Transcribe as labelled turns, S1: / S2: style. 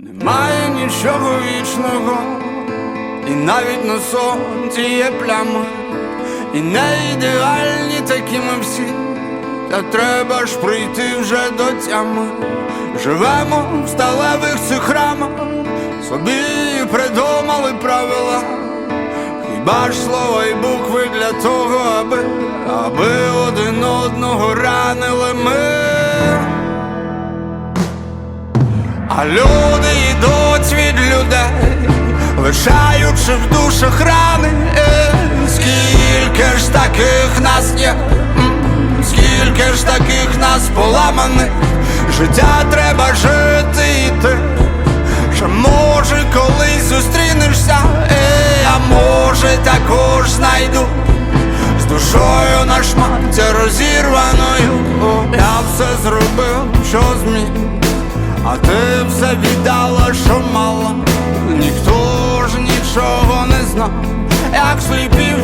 S1: Немає нічого вічного, і навіть на сонці є плями, і не ідеальні такі ми всі, та треба ж прийти вже до тями. Живемо в сталевих цих рамах, собі придумали правила. Хіба ж слова і букви для того, аби, аби один одного ранили ми. А люди йдуть від людей, лишаючи в душах рани. Скільки ж таких нас є, скільки ж таких нас поламаних, життя треба жити і ти. Що може колись зустрінешся, е, а може також знайду з душою на шматі розірваною. Я все зробив, що зміг. А ти все віддала, що мала, ніхто ж нічого не знав, як сліпів.